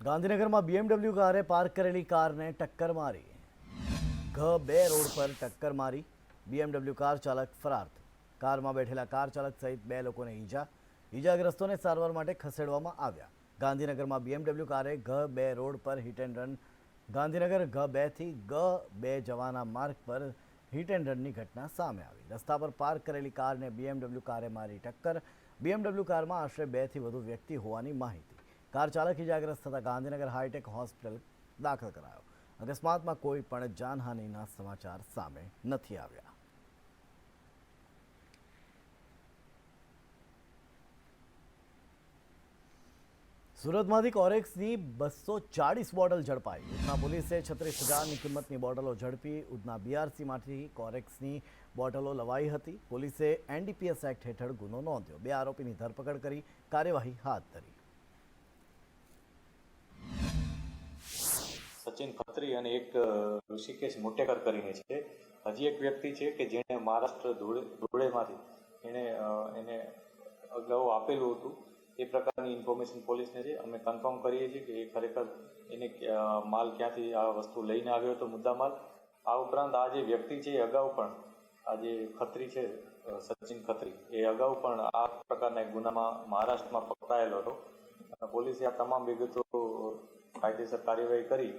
ગાંધીનગરમાં બીએમડબલ્યુ કારે પાર્ક કરેલી કારને ટક્કર મારી. ઘ બે રોડ પર ટક્કર મારી. બીએમડબલ્યુ કાર ચાલક ફરાર કારમાં બેઠેલા કાર ચાલક સહિત બે લોકોને ઈજા. ઈજાગ્રસ્તોને સારવાર માટે ખસેડવામાં આવ્યા. ગાંધીનગરમાં બીએમડબલ્યુ કારે ઘ બે રોડ પર હિટ એન્ડ રન ગાંધીનગર ઘ બેથી ગ બે જવાના માર્ગ પર હિટ એન્ડ રનની ઘટના સામે આવી. રસ્તા પર પાર્ક કરેલી કારને બીએમડબલ્યુ કારે મારી ટક્કર. બીએમડબલ્યુ કારમાં આશરે બેથી વધુ વ્યક્તિ હોવાની માહિતી. કાર ચાલક ઇજાગ્રસ્ત થતાં ગાંધીનગર હાઈટેક હોસ્પિટલ દાખલ કરાયો અકસ્માતમાં કોઈ પણ જાનહાનિના સમાચાર સામે નથી આવ્યા સુરતમાંથી કોરેક્સની બસો ચાળીસ બોટલ ઝડપાઈ ઉધના પોલીસે છત્રીસ હજારની કિંમતની બોટલો ઝડપી ઉધના બીઆરસીમાંથી કોરેક્સની બોટલો લવાઈ હતી પોલીસે એનડીપીએસ એક્ટ હેઠળ ગુનો નોંધ્યો બે આરોપીની ધરપકડ કરી કાર્યવાહી હાથ ધરી સચિન ખત્રી અને એક ઋષિકેશ મોટેકર કરીને છે. હજી એક વ્યક્તિ છે કે જેણે મહારાષ્ટ્ર ધૂળે, ધૂળેમાંથી એણે એને અગાઉ આપેલું હતું. એ પ્રકારની ઇન્ફોર્મેશન પોલીસને છે. અમે કન્ફર્મ કરીએ છીએ કે એ ખરેખર એને માલ ક્યાંથી આ વસ્તુ લઈને આવ્યો હતો, મુદ્દા માલ. આ ઉપરાંત આ જે વ્યક્તિ છે એ અગાઉ પણ, આ જે ખત્રી છે સચિન ખત્રી, એ અગાઉ પણ આ પ્રકારના ગુનામાં મહારાષ્ટ્રમાં પકડાયેલો હતો. પોલીસે આ તમામ વિગતો કાયદેસર કાર્યવાહી કરી